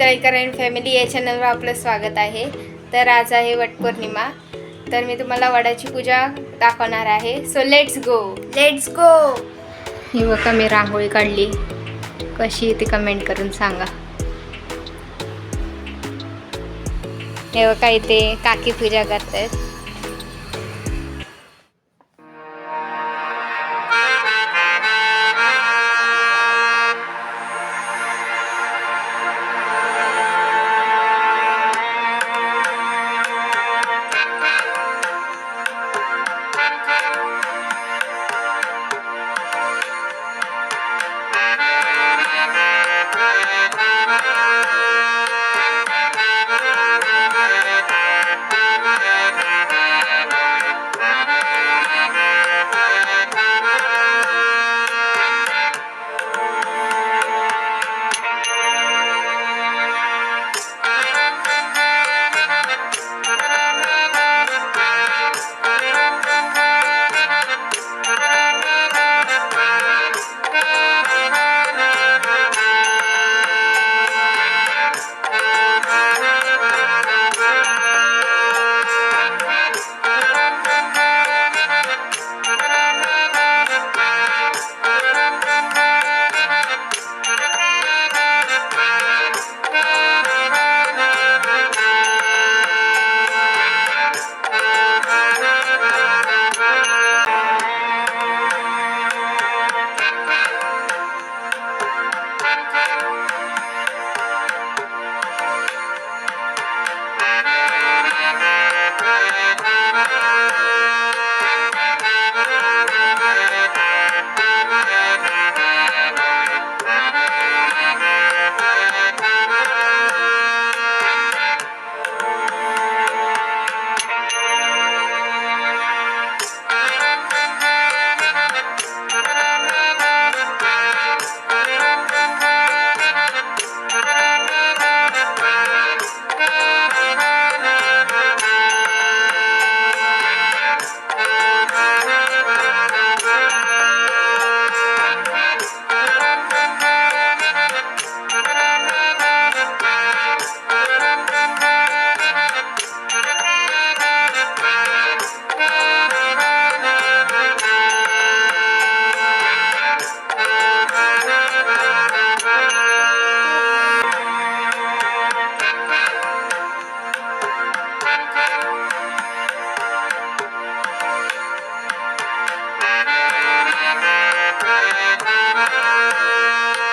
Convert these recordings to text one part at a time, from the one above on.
Talekar and family या चॅनलवर आपलं स्वागत आहे. तर आज आहे वटपौर्णिमा तर मी तुम्हाला वडाची पूजा दाखवणार आहे. So let's go let's go ही बघा मी रांगोळी काढली. कशी ती कमेंट करून सांगा. हे बघा इथे काकी पूजा करतायत なに?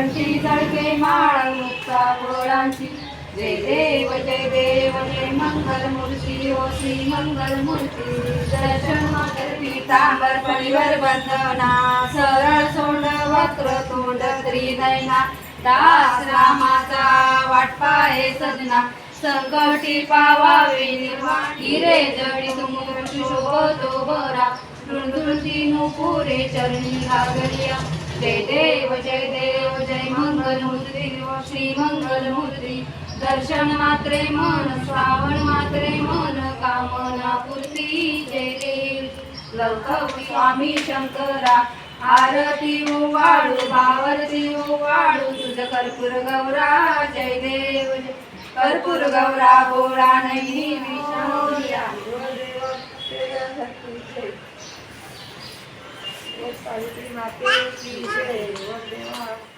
कंठी जळके माळ मुक्ता गोळांची जय देव जय देव जय मंगल मूर्ती ओ श्री मंगल मूर्ती. दर्शन मात्र परिवर बंदना सरळ सोंड वक्र तोंड त्रिनयना. दास रामाचा वाटपाये सजना. संकटी पावावे निर्वाण. हिरे जडी तुम शोभतो बरा. रुंदुरती नुपुरे चरणी घागरिया जय देव जय देव जय मंगल मूर्ती श्री मंगल मूर्ती दर्शन मात्रे मन श्रावण मात्रे मन कामना पूर्ती जय देव. लवकवी स्वामी शंकरा आरती वाळू भावरती वाळू तुझ कर्पूर गौरा जय देव. कर्पूर गौरा गोळा Gostaria de bater o piso, é, eu vou ter.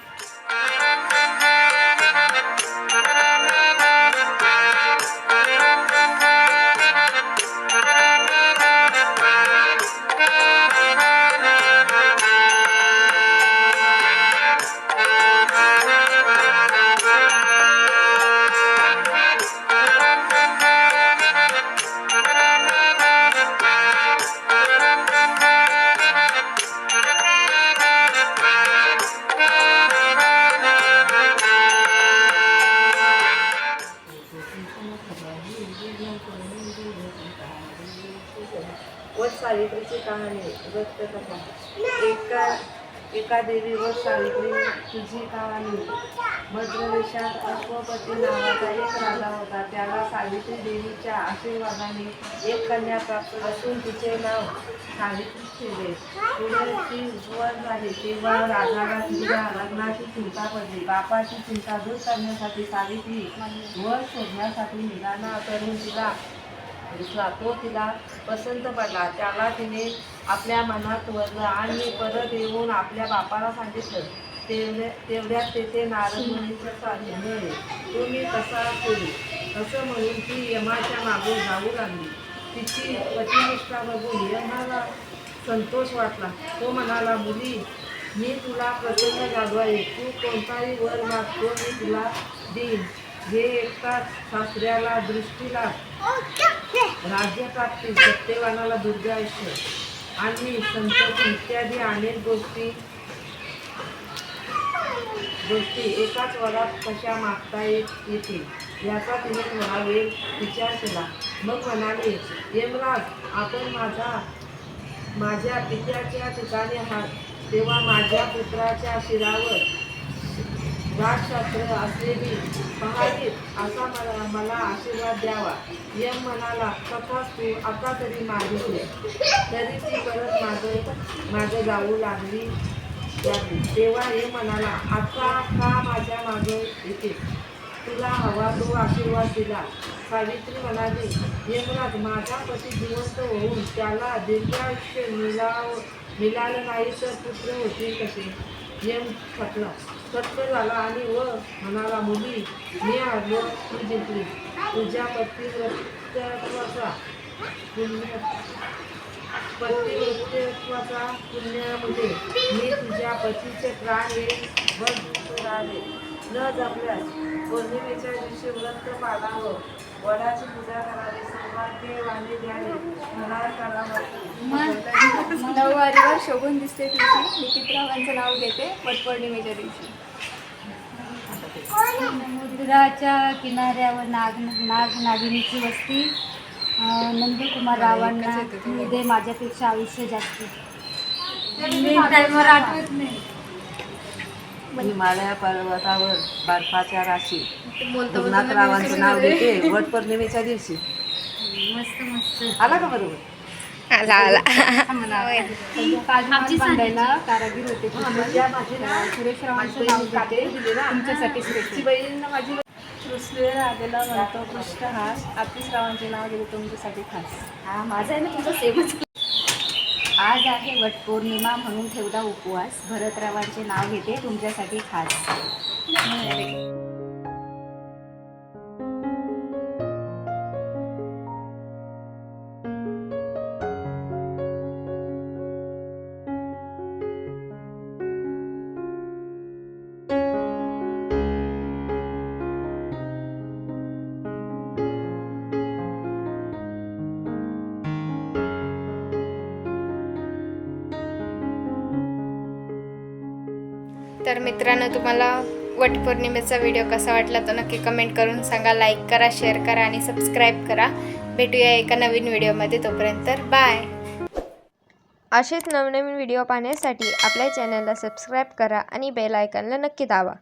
कहाणी व्रतकथा एका एका देवीवर सावित्री तुझी कहाणी. भद्रदेशात अश्वपती नावाचा एक राजा होता. त्याला सावित्री देवीच्या आशीर्वादाने एक कन्या प्राप्त असून तिचे नाव सावित्री ठेवले पुढे ती उपवास झाली तेव्हा राजाला तिच्या लग्नाची चिंता पडली. बापाची चिंता दूर करण्यासाठी सावित्री वर शोधण्यासाठी निघाला करून तिला दिसला. तो तिला पसंत पडला. त्याला तिने आपल्या मनात वरलं आणि परत येऊन आपल्या बापाला सांगितलं तेवढ्या तेवढ्यात तेथे नारद मुनीचं साधे तुम्ही कसा करू. असं म्हणून ती यमाच्या मागे जाऊ लागली. तिची पतिनिष्ठा बघून यमाला संतोष वाटला. तो म्हणाला मुली मी तुला प्रसन्न झालो तू कोणताही वर मागतो मी तुला देईन. हे एकटा सासऱ्याला दृष्टीला राज्यप्राप्ती सत्यवानाला दुर्गायुष्य आणि संतती इत्यादी अनेक गोष्टी गोष्टी एकाच वरात कशा मागता येत येतील याचा तिने थोडा विचार केला. मग म्हणाले यमराज आपण माझा माझ्या पित्याच्या ठिकाणी आहात तेव्हा माझ्या पुत्राच्या शिरावर राजशास्त्र असलेली पहावीत असा मला मला आशीर्वाद द्यावा. यम म्हणाला तथाच तू आता तरी मागितले तरी ती परत मागं मागं जाऊ लागली तेव्हा हे म्हणाला आता का माझ्या मागे येते? तुला हवा तो आशीर्वाद दिला. सावित्री म्हणाली यमराज माझा पती जिवंत होऊन त्याला दीर्घायुष्य मिळाव मिळालं नाही तर पुत्र होते कसे? यम थकला सत्य झाला आणि व म्हणाला मुली मी आलो तू. जिंकली तुझ्या पतिव्रतत्वाचा पुण्य पतिव्रतत्वाचा पुण्यामध्ये मी तुझ्या पतीचे प्राण येईल व राहिले न जपल्यास पौर्णिमेच्या दिवशी व्रत पाळावं वडाची पूजा करावी. सौभाग्यवाणी द्यावे. फराळ करावा नऊवारीवर शोभून दिसते तुझी. निकितरावांचं नाव घेते वटपौर्णिमेच्या दिवशी. समुद्राच्या किनाऱ्यावर नाग नाग नागिनीची वस्ती. नंदकुमार रावांना मी दे माझ्यापेक्षा आयुष्य जास्त. आठवत नाही. हिमालया पर्वतावर बर्फाच्या राशी रघुनाथरावांचं नाव घेते. वट पौर्णिमेच्या दिवशी. मस्त मस्त. आला का बरोबर? कारागीर होते. सुरेश रावांचं नाव तुमच्यासाठी बहीण माझी आलेला म्हणतो आतिशरावांचे नाव घेते तुमच्यासाठी खास. हा माझा आहे ना सेमच. आज आहे वटपौर्णिमा म्हणून ठेवला उपवास. भरतरावांचे नाव घेते तुमच्यासाठी खास. तर मित्रांनो तुम्हाला वटपौर्णिमेचा व्हिडिओ कसा वाटला तो नक्की कमेंट करून सांगा. लाईक करा शेअर करा आणि सबस्क्राईब करा. भेटूया एका नवीन व्हिडिओमध्ये तोपर्यंत बाय असेच नवनवीन व्हिडिओ पाहण्यासाठी आपल्या चॅनलला सबस्क्राईब करा आणि बेल आयकनला नक्की दावा